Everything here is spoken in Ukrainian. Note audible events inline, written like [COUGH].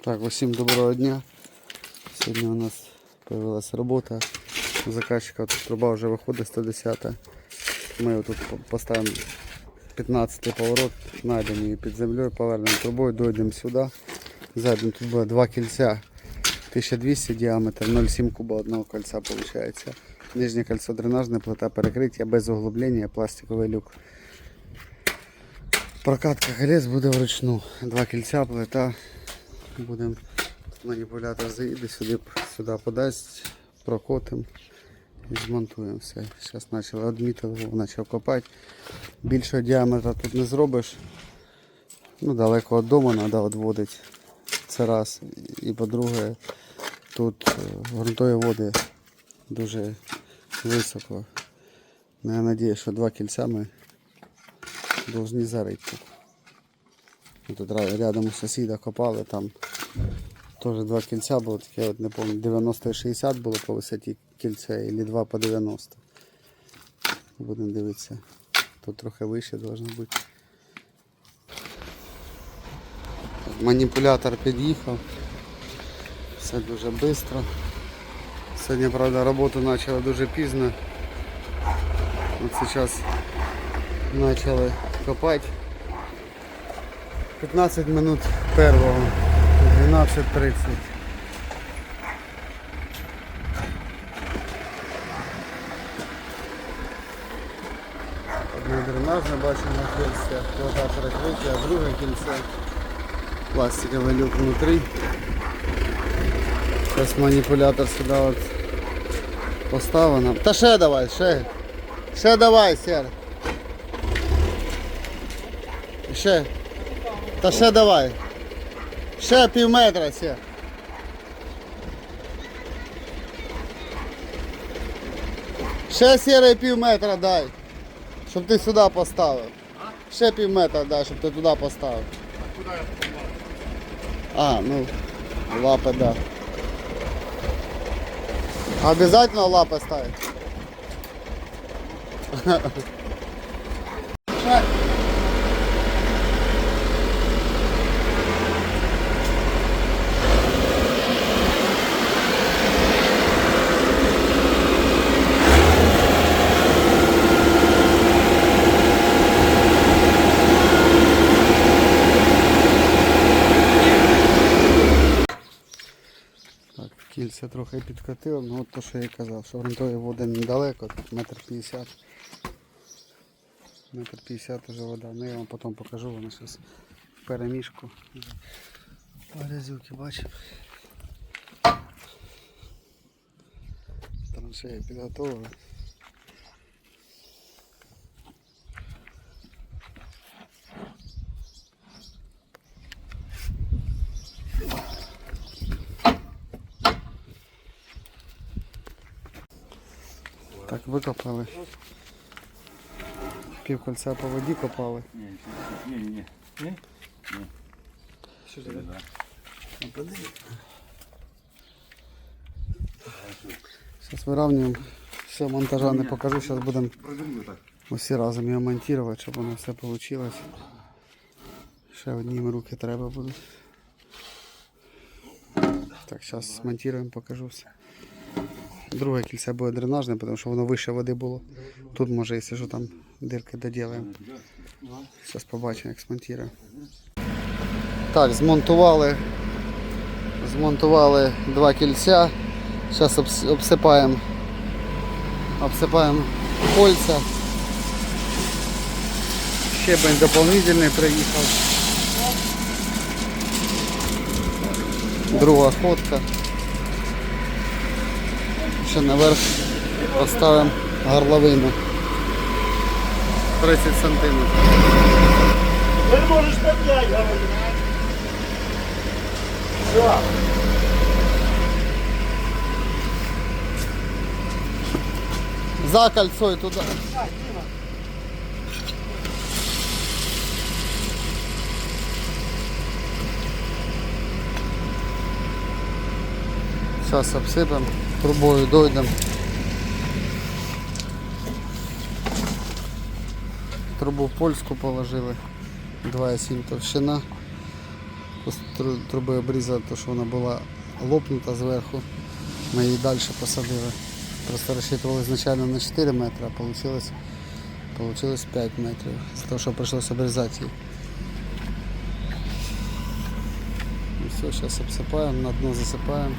Так, усім доброго дня. Сьогодні у нас з'явилася робота. У заказчика тут труба вже виходить 110. Ми тут поставимо 15 поворот, знайдемо її під землею, повернемо трубою, дойдемо сюди. Зайдемо, тут буде два кільця 1200 діаметр, 0,7 куба одного кольця виходить. Нижнє кольцо дренажне, плита перекриття без углублення, пластиковий люк. Прокатка колес буде вручну. Два кільця, плита. Будемо маніпулятор заїде сюди, сюди подасть, прокотимо і змонтуємо все. Зараз почали одмітили, почав копати. Більшого діаметра тут не зробиш. Ну, далеко від дому треба відводити. Це раз. І по-друге, тут е, ґрунтові води дуже високо. Ну, Я сподіваюся, що два кільця ми повинні зарити тут. Рядом у сусіда копали, там теж два кільця було таке, от не пам'ятаю, 90 і 60 було по висоті кільця, або 2 по 90. Будемо дивитися. Тут трохи вище должно бути. Маніпулятор під'їхав. Все дуже швидко. Сьогодні, правда, роботу почали дуже пізно. От зараз почали копати. 15 минут первого. 12.30. Одне дренажне бачимо на кільця, вода перекриття, а друге кільце. Пластиковий люк внутрі. Зараз маніпулятор сюди от поставлено. Та ще давай, ще. Ще давай, сер. Ще. Та ще давай. Ще пів метра сер. Ще сірий пів метра дай. Щоб ти сюди поставив. Ще пів метра дай, щоб ти туди поставив. А, ну, лапи, да. Обязательно лапы ставить? [LAUGHS] кільця трохи підкатило, ну от то, що я казав, що грунтові води недалеко, тут метр п'ятдесят. Метр п'ятдесят уже вода. Ну я вам потім покажу, вона зараз в перемішку. Грязюки бачимо. Траншеї підготовлена. Так, викопали. Пів кольця по воді копали. Ні, ні, ні. Ні? Що Це. Зараз вирівнюємо. Все, монтажа не покажу, зараз будемо усі разом його монтувати, щоб воно все вийшло. Ще одніми руки треба будуть. Так, зараз змонтуємо, покажу все. Друге кільце буде дренажне, тому що воно вище води було. Тут може, якщо що там дирки доділаємо. Зараз побачимо, як змонтуємо. Так, змонтували. Змонтували два кільця. Зараз обсипаємо. Обсипаємо кольця. Щебень дополнительний приїхав. Друга ходка. Ще наверх поставимо горловину. 30 сантиметрів. Ты можешь поднять, говорю. Все. За кольцо и туда. Сейчас обсыпем, трубою дойдем. Трубу польську положили. 2,7 товщина. Труби обрізали, тому що вона була лопнута зверху. Ми її далі посадили. Просто розчитували значально на 4 метри, а вийшло, получилось 5 метрів. З того, що прийшлося обрізати її. Ну все, зараз обсипаємо, на дно засипаємо.